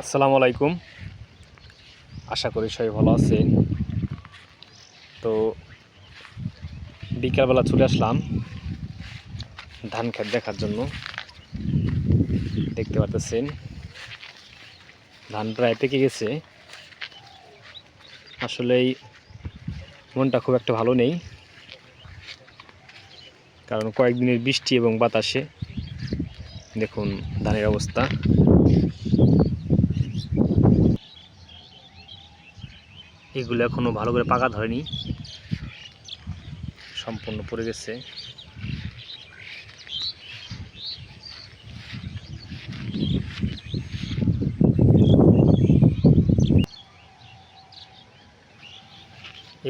আসসালামু আলাইকুম। আশা করি সবাই ভালো আছেন। তো বিকালবেলা চলে আসলাম ধান ক্ষেত দেখার জন্য। দেখতে পারতেছেন, ধান প্রায় পেকে গেছে। আসলেই মনটা খুব একটা ভালো নেই। কারণ কয়েকদিনের বৃষ্টি এবং বাতাসে দেখুন ধানের অবস্থা। এগুলো এখনও ভালো করে পাকা ধরেনি। সম্পূর্ণ পড়ে গেছে।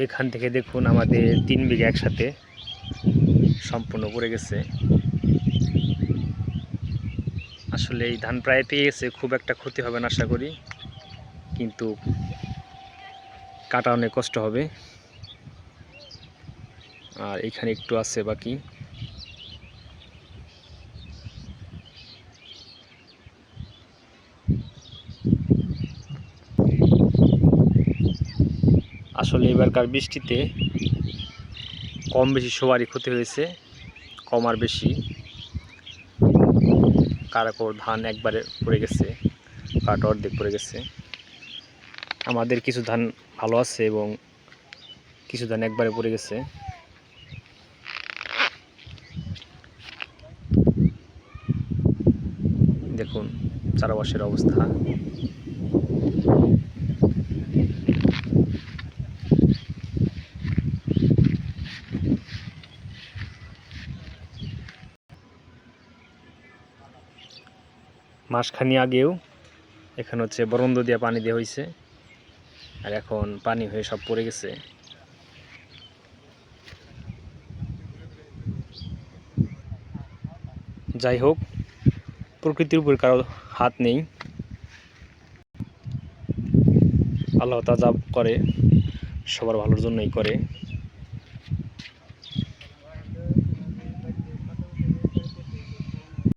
এখান থেকে দেখুন আমাদের তিন বিঘা একসাথে সম্পূর্ণ পড়ে গেছে। আসলে এই ধান প্রায় পেয়ে গেছে, খুব একটা ক্ষতি হবে না আশা করি। কিন্তু কাটা অনেক কষ্ট হবে। আর এখানে একটু আছে বাকি। আসলে এবারকার বৃষ্টিতে কম বেশি সবারই ক্ষতি হয়েছে, কম আর বেশি। কারাকর ধান একবারে পড়ে গেছে কাটা অর্ধেক পড়ে গেছে। আমাদের কিছু ধান ভালো আছে এবং কিছু ধান একবারে পড়ে গেছে। দেখুন, চারাবাসের অবস্থা। মাসখানি আগেও এখানে হচ্ছে বরন্দ দিয়ে পানি দেওয়া হয়েছে। আর এখন পানি হয়ে সব পড়ে গেছে। যাই হোক, প্রকৃতির উপর কারও হাত নেই। আল্লাহ তাজা করে, সবার ভালোর জন্যই করে।